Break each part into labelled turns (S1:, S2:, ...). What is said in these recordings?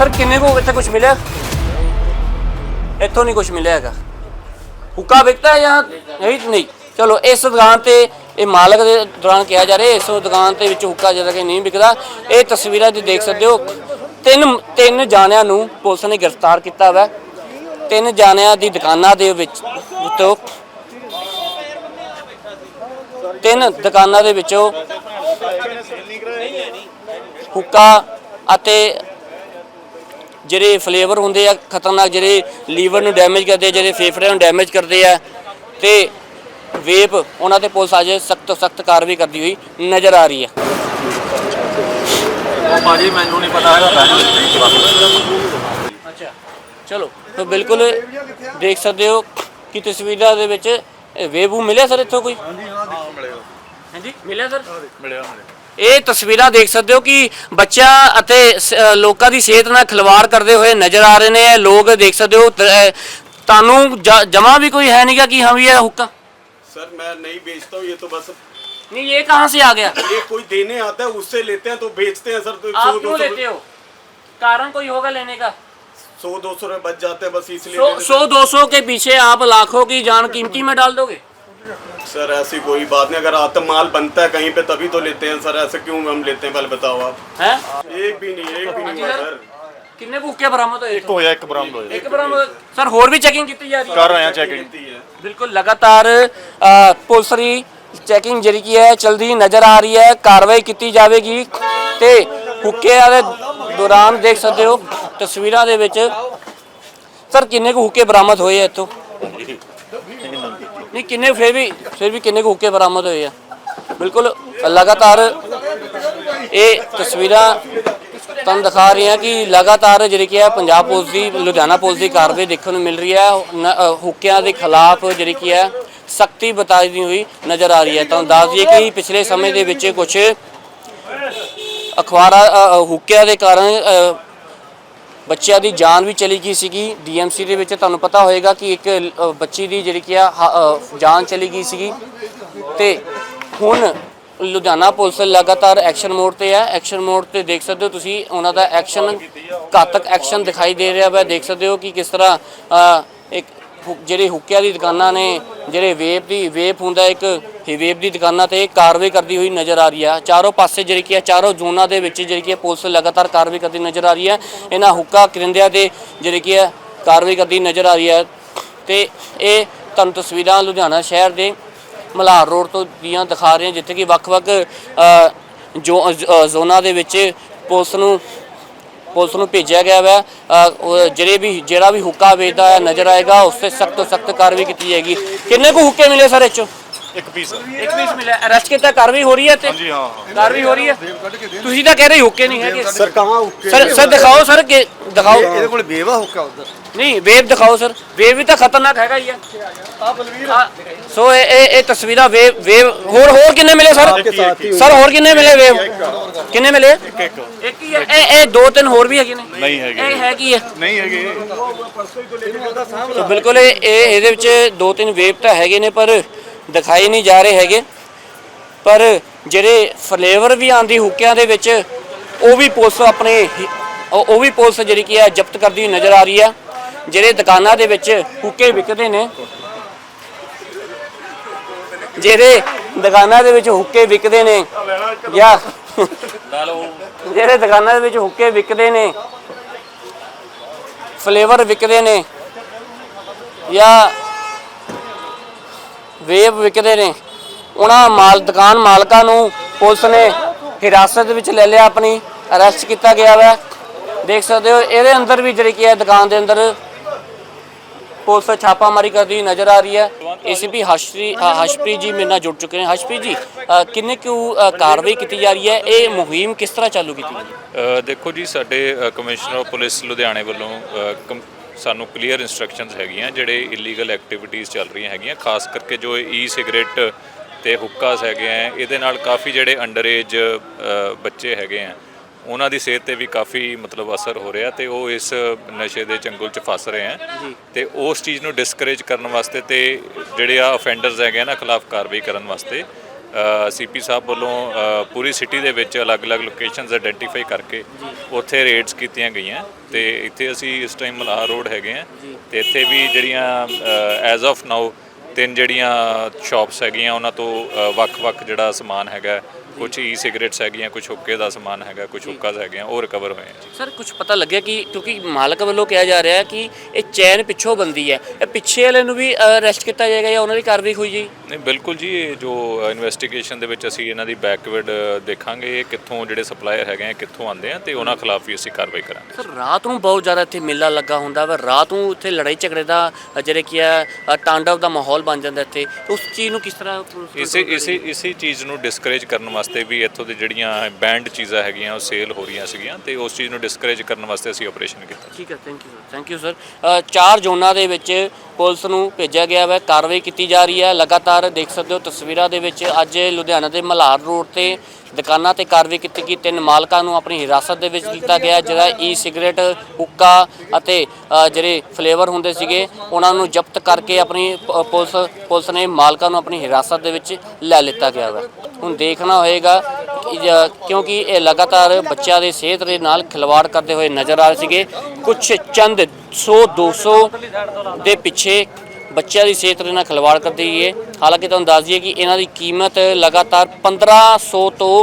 S1: Sir, ਕਿੰਨੇ ਕੋ ਇੱਥੇ ਕੁਝ ਮਿਲਿਆ? ਇੱਥੋਂ ਨਹੀਂ ਕੁਝ ਮਿਲਿਆ ਹੈਗਾ। ਹੁੱਕਾ ਵਿਕਦਾ ਹੈ ਜਾਂ ਨਹੀਂ? ਨਹੀਂ। ਚਲੋ, ਇਸ ਦੁਕਾਨ ਤੇ ਇਹ ਮਾਲਕ ਦੇ ਦੌਰਾਨ ਕਿਹਾ ਜਾ ਰਿਹਾ, ਇਸ ਦੁਕਾਨ ਤੇ ਵਿੱਚ ਹੁੱਕਾ ਜਿਹੜਾ ਕਿ ਨਹੀਂ ਵਿਕਦਾ, ਇਹ ਤਸਵੀਰਾਂ ਤੁਸੀਂ ਦੇਖ ਸਕਦੇ ਹੋ। ਤਿੰਨ ਤਿੰਨ ਜਾਣਿਆਂ ਨੂੰ ਪੁਲਿਸ ਨੇ ਗ੍ਰਿਫਤਾਰ ਕੀਤਾ ਵਾ। ਤਿੰਨ ਜਾਣਿਆਂ ਦੀ ਦੁਕਾਨਾਂ ਦੇ ਵਿੱਚ ਉੱਤੋਂ ਤਿੰਨ ਦੁਕਾਨਾਂ ਦੇ ਵਿੱਚੋਂ ਹੁੱਕਾ ਅਤੇ ਜਿਹੜੇ ਫਲੇਵਰ ਹੁੰਦੇ ਆ ਖਤਰਨਾਕ ਜਿਹੜੇ ਲੀਵਰ ਨੂੰ ਡੈਮੇਜ ਕਰਦੇ ਆ ਜਿਹੜੇ ਫੇਫੜਿਆਂ ਨੂੰ ਡੈਮੇਜ ਕਰਦੇ ਆ ਤੇ ਵੇਪ ਉਹਨਾਂ ਤੇ ਪੁਲਿਸ ਅੱਜ ਸਖਤ ਤੋਂ ਸਖਤ ਕਾਰਵਾਈ ਕਰਦੀ ਹੋਈ ਨਜ਼ਰ ਆ ਰਹੀ ਹੈ
S2: ਉਹ ਭਾਜੀ ਮੈਨੂੰ ਨਹੀਂ ਪਤਾ ਹੈਗਾ
S1: ਅੱਛਾ ਚਲੋ ਤਾਂ ਬਿਲਕੁਲ ਦੇਖ ਸਕਦੇ ਹੋ ਕਿ ਤਸਵੀਰਾਂ ਦੇ ਵਿੱਚ ਵੇਬੂ ਮਿਲਿਆ ਸਰ ਇੱਥੋਂ ਕੋਈ? ਹਾਂਜੀ ਮਿਲਿਆ। ਸਰ?
S2: ਮਿਲਿਆ।
S1: ਇਹ ਤਸਵੀਰਾਂ ਦੇਖ ਸਕਦੇ ਹੋ ਕਿ ਬੱਚਾ ਅਤੇ ਸ- ਅ, ਲੋਕਾਂ ਦੀ ਸਿਹਤ ਨਾਲ ਖਿਲਵਾੜ ਕਰਦੇ ਹੋਏ ਨਜ਼ਰ ਆ ਰਹੇ ਨੇ ਇਹ ਲੋਕ ਦੇਖ ਸਕਦੇ ਹੋ ਤ- ਅ, ਤੁਹਾਨੂੰ ਜਮਾ ਵੀ ਕੋਈ ਹੈ ਨਹੀਂਗਾ ਕਿ ਹਾਂ ਵੀ ਇਹ ਹੁੱਕਾ
S3: सर मैं नहीं बेचता हूँ ये तो बस
S1: नहीं ये कहाँ से आ गया
S3: ये कोई देने आता है उससे लेते हैं तो बेचते हैं सर तो
S1: आप
S3: सौ
S1: क्यों
S3: दो
S1: लेते हो कारण कोई होगा लेने का
S3: सौ दो सौ रुपये बच जाते हैं बस इसलिए
S1: सौ
S3: लेते
S1: सौ दो सौ के पीछे आप लाखों की जान कीमती में डाल दोगे
S3: हैं। सर ऐसी कोई बात नहीं अगर आता माल बनता है कहीं पे तभी तो लेते हैं सर ऐसे क्यों हम लेते हैं पहले बताओ आप
S1: हैं
S3: एक भी नहीं एक भी नहीं हुआ सर
S1: ਕਿੰਨੇ ਭੁੱਕੇ ਬਰਾਮਦ ਹੋਏ ਇੱਥੋਂ?
S2: ਹੋਇਆ ਇੱਕ ਬਰਾਮਦ ਹੋਇਆ
S1: ਇੱਕ ਬਰਾਮਦ ਸਰ ਹੋਰ ਵੀ ਚੈਕਿੰਗ ਕੀਤੀ ਜਾ ਰਹੀ ਹੈ
S2: ਕਰ ਰਹੇ ਆ ਚੈਕਿੰਗ
S3: गिनती है
S1: ਬਿਲਕੁਲ ਲਗਾਤਾਰ ਅ, ਪੁਲਿਸ ਦੀ ਚੈਕਿੰਗ ਜਿਹੜੀ ਕੀ ਹੈ ਚਲਦੀ ਨਜ਼ਰ ਆ ਰਹੀ ਹੈ ਕਾਰਵਾਈ ਕੀਤੀ ਜਾਵੇਗੀ ਤੇ ਹੁੱਕਿਆਂ ਦੇ ਦੌਰਾਨ ਦੇਖ ਸਕਦੇ ਹੋ ਤਸਵੀਰਾਂ ਦੇ ਵਿੱਚ ਸਰ ਕਿੰਨੇ ਕੁ ਹੁੱਕੇ ਬਰਾਮਦ ਹੋਏ ਆ ਇੱਥੋਂ ਨਹੀਂ, ਕਿੰਨੇ ਫਿਰ ਵੀ ਫਿਰ ਵੀ ਕਿੰਨੇ ਕੁ ਹੁੱਕੇ ਬਰਾਮਦ ਹੋਏ ਆ। ਬਿਲਕੁਲ ਲਗਾਤਾਰ ਇਹ ਤਸਵੀਰਾਂ ਤੁਹਾਨੂੰ ਦਿਖਾ ਰਹੀ ਹਾਂ ਕਿ ਲਗਾਤਾਰ ਜਿਹੜੀ ਕਿ ਹੈ ਪੰਜਾਬ ਪੁਲਿਸ ਦੀ, ਲੁਧਿਆਣਾ ਪੁਲਿਸ ਦੀ ਕਾਰਵਾਈ ਦੇਖਣ ਨੂੰ ਮਿਲ ਰਹੀ ਹੈ ਹੁੱਕਿਆਂ ਦੇ ਖਿਲਾਫ ਜਿਹੜੀ ਕਿ ਹੈ ਸਖਤੀ ਬਤਾਈ ਹੋਈ ਨਜ਼ਰ ਆ ਰਹੀ ਹੈ। ਤੁਹਾਨੂੰ ਦੱਸ ਦਈਏ ਕਿ ਪਿਛਲੇ ਸਮੇਂ ਦੇ ਵਿੱਚ ਕੁਝ ਅਖਬਾਰਾਂ ਹੁੱਕਿਆਂ ਦੇ ਕਾਰਨ ਬੱਚਿਆਂ ਦੀ ਜਾਨ ਵੀ ਚਲੀ ਗਈ ਸੀਗੀ। ਡੀਐਮਸੀ ਦੇ ਵਿੱਚ ਤੁਹਾਨੂੰ ਪਤਾ ਹੋਏਗਾ ਕਿ ਇੱਕ ਅ, ਬੱਚੀ ਦੀ ਜਿਹੜੀ ਕਿ ਆ ਹ- ਅ, ਜਾਨ ਚਲੀ ਗਈ ਸੀਗੀ। ਤੇ ਹੁਣ ਲੁਧਿਆਣਾ ਪੁਲਿਸ ਲਗਾਤਾਰ ਐਕਸ਼ਨ ਮੋਡ ਤੇ ਹੈ ਐਕਸ਼ਨ ਮੋਡ ਤੇ ਦੇਖ ਸਕਦੇ ਹੋ ਤੁਸੀਂ ਉਹਨਾਂ ਦਾ ਐਕਸ਼ਨ ਘਾਤਕ ਐਕਸ਼ਨ ਦਿਖਾਈ ਦੇ ਰਿਹਾ ਵਾ। ਦੇਖ ਸਕਦੇ ਹੋ ਕਿ ਕਿਸ ਤਰ੍ਹਾਂ ਅ, ਇੱਕ ਹੁ- ਜਿਹੜੇ ਹੁੱਕਿਆਂ ਦੀ ਦੁਕਾਨਾਂ ਨੇ ਜਿਹੜੇ ਵੇਪ ਦੀ ਵੇਪ ਹੁੰਦਾ ਇੱਕ ਹੀ ਦੀ ਦੁਕਾਨਾਂ ਤੇ ਕਾਰਵਾਈ ਕਰਦੀ ਹੋਈ ਨਜ਼ਰ ਆ ਰਹੀ ਹੈ ਚਾਰੋਂ ਪਾਸੇ ਜਿਹੜੀ ਕਿ ਚਾਰੋਂ ਜ਼ੋਨਾਂ ਦੇ ਵਿੱਚ ਜਿਹੜੀ ਕਿ ਪੁਲਿਸ ਲਗਾਤਾਰ ਕਾਰਵਾਈ ਕਰਦੀ ਨਜ਼ਰ ਆ ਰਹੀ ਹੈ ਇਹਨਾਂ ਹੁੱਕਾ ਕਰਿੰਦਿਆਂ ਤੇ ਜਿਹੜੀ ਕਿ ਹੈ ਕਾਰਵਾਈ ਕਰਦੀ ਨਜ਼ਰ ਆ ਰਹੀ ਹੈ ਤੇ ਇਹ ਤੁਹਾਨੂੰ ਤਸਵੀਰਾਂ ਲੁਧਿਆਣਾ ਸ਼ਹਿਰ ਦੇ ਮਲਾਰ ਰੋਡ ਤੋਂ ਦੀਆਂ ਦਿਖਾ ਰਹੇ ਜਿੱਥੇ ਕਿ ਵੱਖ-ਵੱਖ ਜੋ ਜ਼ੋਨਾਂ ਦੇ ਵਿੱਚ ਪੁਲਿਸ ਨੂੰ ਪੁਲਿਸ ਨੂੰ ਭੇਜਿਆ ਗਿਆ ਹੈ ਜਿਹੜੇ ਵੀ, ਜਿਹੜਾ ਵੀ ਹੁੱਕਾ ਵੇਚਦਾ ਹੈ ਨਜ਼ਰ ਆਏਗਾ, ਉਸ ਤੇ ਸਖਤ ਤੋਂ ਸਖਤ ਕਾਰਵਾਈ ਕੀਤੀ ਜਾਏਗੀ। ਕਿੰਨੇ ਕੁ ਹੁੱਕੇ ਮਿਲੇ ਸਰ ਇਹ 'ਚੋਂ?
S2: ਇੱਕ ਪੀਸ
S1: ਇੱਕ ਪੀਸ ਮਿਲਿਆ। ਅਰੈਸਟ ਕੀਤਾ ਕਾਰਵਾਈ ਹੋ ਰਹੀ ਹੈ ਤੇ
S2: ਹਾਂਜੀ ਹਾਂ
S1: ਕਾਰਵਾਈ ਹੋ ਰਹੀ ਹੈ? ਤੁਸੀਂ ਤਾਂ ਕਹਿ ਰਹੇ ਹੁੱਕੇ ਨਹੀਂ ਹੈਗੇ।
S4: ਸਰ ਕਹਾਂ ਹੁੱਕੇ
S1: ਸਰ ਸਰ ਦਿਖਾਓ ਸਰ ਕਿ ਦਿਖਾਓ।
S4: ਇਹਦੇ ਕੋਲ ਬੇਵਾ ਹੁੱਕਾ ਉਧਰ।
S1: ਨਹੀਂ ਵੇਵ ਦਿਖਾਓ ਸਰ। ਵੇਵ ਵੀ ਤਾਂ ਖਤਰਨਾਕ ਹੈਗਾ ਹੀ ਆ।
S4: ਆ। ਬਲਵੀਰ
S1: ਸੋ ਇਹ ਇਹ ਇਹ ਤਸਵੀਰਾਂ ਵੇਵ ਵੇਵ ਹੋਰ ਹੋਰ ਕਿੰਨੇ ਮਿਲੇ ਸਰ? ਸਰ ਹੋਰ ਕਿੰਨੇ ਮਿਲੇ ਵੇਵ? ਕਿੰਨੇ ਮਿਲੇ?
S2: ਇੱਕ ਇੱਕ।
S1: ਇੱਕ ਹੀ ਹੈ। ਇਹ ਇਹ ਦੋ ਤਿੰਨ ਹੋਰ ਵੀ ਹੈਗੇ ਨੇ।
S2: ਨਹੀਂ ਹੈਗੇ।
S1: ਇਹ ਹੈ ਕੀ ਹੈ?
S2: ਨਹੀਂ ਹੈਗੇ।
S1: ਸੋ ਬਿਲਕੁਲ ਇਹ ਇਹਦੇ ਵਿੱਚ ਦੋ ਤਿੰਨ ਵੇਵ ਤਾਂ ਹੈਗੇ ਨੇ ਪਰ ਦਿਖਾਈ ਨਹੀਂ ਜਾ ਰਹੇ ਹੈਗੇ। ਪਰ ਜਿਹੜੇ ਫਲੇਵਰ ਵੀ ਆਂਦੀ ਹੁੱਕਿਆਂ ਦੇ ਵਿੱਚ, ਉਹ ਵੀ ਪੁਲਿਸ ਆਪਣੇ ਉਹ ਉਹ ਵੀ ਪੁਲਿਸ ਜਿਹੜੀ ਕੀ ਹੈ ਜ਼ਬਤ ਕਰਦੀ ਹੋਈ ਨਜ਼ਰ ਆ ਰਹੀ ਹੈ ਜਿਹੜੇ ਦੁਕਾਨਾਂ ਦੇ ਵਿੱਚ ਹੁੱਕੇ ਵਿਕਦੇ ਨੇ, ਜਿਹੜੇ ਦੁਕਾਨਾਂ ਦੇ ਵਿੱਚ ਹੁੱਕੇ ਵਿਕਦੇ ਨੇ, ਜਾਂ ਜਿਹੜੇ ਦੁਕਾਨਾਂ ਦੇ ਵਿੱਚ ਹੁੱਕੇ ਵਿਕਦੇ ਨੇ ਫਲੇਵਰ ਵਿਕਦੇ ਨੇ, ਜਾਂ ਵੇਬ ਵਿਕਦੇ ਨੇ। ਉਹਨਾਂ ਮਾਲ ਦੁਕਾਨ ਮਾਲਕਾਂ ਨੂੰ ਪੁਲਿਸ ਨੇ ਹਿਰਾਸਤ ਵਿੱਚ ਲੈ ਲਿਆ ਆਪਣੀ ਅਰੈਸਟ ਕੀਤਾ ਗਿਆ ਵਾ। ਦੇਖ ਸਕਦੇ ਹੋ ਇਹਦੇ ਅੰਦਰ ਵੀ ਜਿਹੜੀ ਕੀ ਹੈ ਦੁਕਾਨ ਦੇ ਅੰਦਰ ਪੁਲਿਸ ਛਾਪਾਮਾਰੀ ਕਰਦੀ ਨਜ਼ਰ ਆ ਰਹੀ ਹੈ। ਏਸੀਪੀ ਹਸ਼ਪ੍ਰੀ ਹਸ਼ਪ੍ਰੀਤ ਜੀ ਮੇਰੇ ਨਾਲ ਜੁੜ ਚੁੱਕੇ ਨੇ। ਹਸ਼ਪ੍ਰੀਤ ਜੀ ਅ, ਕਿੰਨੇ ਕੁ ਕਾਰਵਾਈ ਕੀਤੀ ਜਾ ਰਹੀ ਹੈ? ਇਹ ਮੁਹਿੰਮ ਕਿਸ ਤਰ੍ਹਾਂ ਚਾਲੂ ਕੀਤੀ ਗਈ? ਹੈ
S5: ਦੇਖੋ ਜੀ ਸਾਡੇ ਕਮਿਸ਼ਨਰ ਪੁਲਿਸ ਲੁਧਿਆਣੇ ਵੱਲੋਂ ਸਾਨੂੰ ਕਲੀਅਰ ਇਨਸਟਰਕਸ਼ਨਸ ਹੈਗੀਆਂ ਜਿਹੜੇ ਇਲੀਗਲ ਐਕਟੀਵਿਟੀਜ਼ ਚੱਲ ਰਹੀਆਂ ਹੈਗੀਆਂ ਖਾਸ ਕਰਕੇ ਜੋ ਈ ਸਿਗਰਟ ਤੇ ਹੁੱਕਾਸ ਹੈਗੇ ਆ ਇਹਦੇ ਨਾਲ ਕਾਫੀ ਜਿਹੜੇ ਅੰਡਰ ਏਜ ਬੱਚੇ ਹੈਗੇ ਆ ਉਹਨਾਂ ਦੀ ਸਿਹਤ ਤੇ ਵੀ ਕਾਫੀ ਮਤਲਬ ਅਸਰ ਹੋ ਰਿਹਾ ਤੇ ਉਹ ਇਸ ਨਸ਼ੇ ਦੇ ਚੰਗੁਲ 'ਚ ਫਸ ਰਹੇ ਆ ਤੇ ਉਸ ਚੀਜ਼ ਨੂੰ ਡਿਸਕਰੇਜ ਕਰਨ ਵਾਸਤੇ ਤੇ ਜਿਹੜੇ ਆ ਅਫੈਂਡਰਸ ਹੈਗੇ ਆ ਨਾ ਖਿਲਾਫ ਕਾਰਵਾਈ ਕਰਨ ਵਾਸਤੇ ਸੀਪੀ ਸਾਹਿਬ ਵੱਲੋਂ ਪੂਰੀ ਸਿਟੀ ਦੇ ਵਿੱਚ ਅਲੱਗ-ਅਲੱਗ ਲੋਕੇਸ਼ਨਸ ਆਇਡੈਂਟੀਫਾਈ ਕਰਕੇ ਉੱਥੇ ਰੇਡਸ ਕੀਤੀਆਂ ਗਈਆਂ। ਤੇ ਇੱਥੇ ਅਸੀਂ ਇਸ ਟਾਈਮ ਮਲਾਹ ਰੋਡ ਹੈਗੇ ਆ ਤੇ ਇੱਥੇ ਵੀ ਜਿਹੜੀਆਂ ਐਜ਼ ਆਫ ਨਾਓ ਤਿੰਨ ਜਿਹੜੀਆਂ ਸ਼ਾਪਸ ਹੈਗੀਆਂ ਉਹਨਾਂ ਤੋਂ ਵੱਖ-ਵੱਖ ਜਿਹੜਾ ਸਮਾਨ ਹੈਗਾ ਕੁਝ ਈ ਸਿਗਰਟਸ ਹੈਗੀਆਂ ਕੁਝ ਹੁੱਕੇ ਦਾ ਸਮਾਨ ਹੈਗਾ ਕੁਝ ਹੁੱਕਾਸ ਹੈਗੀਆਂ ਉਹ ਰਿਕਵਰ ਹੋਏ ਆ
S1: ਸਰ ਕੁਝ ਪਤਾ ਲੱਗਿਆ ਕਿ ਕਿਉਂਕਿ ਮਾਲਕ ਵੱਲੋਂ ਕਿਹਾ ਜਾ ਰਿਹਾ ਹੈ ਕਿ ਇਹ ਚੈਨ ਪਿੱਛੋਂ ਬੰਦੀ ਹੈ। ਇਹ ਪਿੱਛੇ ਵਾਲੇ ਨੂੰ ਵੀ ਅਰੈਸਟ ਕੀਤਾ ਜਾਏਗਾ ਜਾਂ ਉਹਨਾਂ ਦੀ ਕਾਰਵਾਈ ਹੋਈ ਜੀ?
S5: ਨਹੀਂ ਬਿਲਕੁਲ ਜੀ ਇਹ ਜੋ ਇਨਵੈਸਟੀਗੇਸ਼ਨ ਦੇ ਵਿੱਚ ਅਸੀਂ ਇਹਨਾਂ ਦੀ ਬੈਕਵਰਡ ਦੇਖਾਂਗੇ ਇਹ ਕਿੱਥੋਂ ਜਿਹੜੇ ਸਪਲਾਇਰ ਹੈਗੇ ਆ ਕਿੱਥੋਂ ਆਉਂਦੇ ਆ ਤੇ ਉਹਨਾਂ ਖਿਲਾਫ ਵੀ ਅਸੀਂ ਕਾਰਵਾਈ ਕਰਾਂਗੇ।
S1: ਸਰ ਰਾਤ ਨੂੰ ਬਹੁਤ ਜ਼ਿਆਦਾ ਇੱਥੇ ਮੇਲਾ ਲੱਗਾ ਹੁੰਦਾ ਵਾ। ਰਾਤ ਨੂੰ ਇੱਥੇ ਲੜਾਈ ਝਗੜੇ ਦਾ ਅ, ਜਿਹੜੇ ਕੀ ਹੈ ਅ, ਤਾਂਡਵ ਦਾ ਮਾਹੌਲ ਬਣ ਜਾਂਦਾ ਇੱਥੇ। ਉਸ ਚੀਜ਼ ਨੂੰ ਕਿਸ ਤਰ੍ਹਾਂ
S5: ਇਸੇ ਇਸੇ ਇਸੇ ਚੀਜ਼ ਨੂੰ ਡਿਸਕਰੇਜ ਕਰਨ ਵਾਸਤੇ ਵਾਸਤੇ ਵੀ ਇੱਥੋਂ ਦੇ ਜਿਹੜੀਆਂ ਬੈਂਡ ਚੀਜ਼ਾਂ ਹੈਗੀਆਂ, ਉਹ ਸੇਲ ਹੋ ਰਹੀਆਂ ਸੀਗੀਆਂ ਤੇ ਉਸ ਚੀਜ਼ ਨੂੰ ਡਿਸਕਰੇਜ ਕਰਨ ਵਾਸਤੇ ਅਸੀਂ ਆਪਰੇਸ਼ਨ ਕੀਤਾ।
S1: ਠੀਕ ਹੈ thank you sir thank you sir ਚਾਰ ਜ਼ੋਨਾਂ ਦੇ ਵਿੱਚ ਪੁਲਿਸ ਨੂੰ ਭੇਜਿਆ ਗਿਆ ਹੈ ਕਾਰਵਾਈ ਕੀਤੀ ਜਾ ਰਹੀ ਹੈ। ਲਗਾਤਾਰ ਦੇਖ ਸਕਦੇ ਹੋ ਤਸਵੀਰਾਂ ਦੇ ਵਿੱਚ ਅੱਜ ਲੁਧਿਆਣਾ ਦੇ ਮਲਹਾਰ ਰੋਡ ਤੇ ਦੁਕਾਨਾਂ ਤੇ ਕਾਰਵਾਈ ਕੀਤੀ ਗਈ। ਤਿੰਨ ਮਾਲਕਾਂ ਨੂੰ ਆਪਣੀ ਹਿਰਾਸਤ ਦੇ ਵਿੱਚ ਕੀਤਾ ਗਿਆ, ਜਿਹੜਾ ਈ ਸਿਗਰਟ ਹੁੱਕਾ ਅਤੇ ਜਿਹੜੇ ਫਲੇਵਰ ਹੁੰਦੇ ਸੀਗੇ, ਉਹਨਾਂ ਨੂੰ ਜ਼ਬਤ ਕਰਕੇ ਆਪਣੀ ਪ- ਪੁਲਿਸ ਪੁਲਿਸ ਨੇ ਮਾਲਕਾਂ ਨੂੰ ਆਪਣੀ ਹਿਰਾਸਤ ਦੇ ਵਿੱਚ ਲੈ ਲਿੱਤਾ ਗਿਆ ਹੈ ਹੁਣ ਦੇਖਣਾ ਹੋਏਗਾ ਕਿਉਂਕਿ ਇਹ ਲਗਾਤਾਰ ਬੱਚਿਆਂ ਦੇ ਸਿਹਤ ਦੇ ਨਾਲ ਖਿਲਵਾੜ ਕਰਦੇ ਹੋਏ ਨਜ਼ਰ ਆ ਰਹੇ ਸੀਗੇ। ਕੁਝ ਚੰਦ 100 200 ਦੇ ਪਿੱਛੇ ਬੱਚਿਆਂ ਦੀ ਸਿਹਤ ਦੇ ਨਾਲ ਖਿਲਵਾੜ ਕਰਦੀ ਹੈ ਹਾਲਾਂਕਿ ਤੁਹਾਨੂੰ ਦੱਸ ਦਈਏ ਕਿ ਇਹਨਾਂ ਦੀ ਕੀਮਤ ਲਗਾਤਾਰ 1500 ਤੋਂ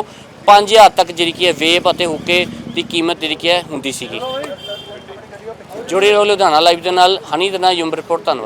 S1: 5000 ਤੱਕ ਜਿਹੜੀ ਕੀ ਹੈ ਵੇਪ ਅਤੇ ਹੁੱਕੇ ਦੀ ਕੀਮਤ ਜਿਹੜੀ ਕੀ ਹੈ ਹੁੰਦੀ ਸੀਗੀ। ਜੁੜੇ ਰਹੋ ਲੁਧਿਆਣਾ ਲਾਈਵ ਦੇ ਨਾਲ। ਹਨੀ ਦੇ ਨਾਲ ਯੂਮ ਰਿਪੋਰਟ, ਧੰਨਵਾਦ।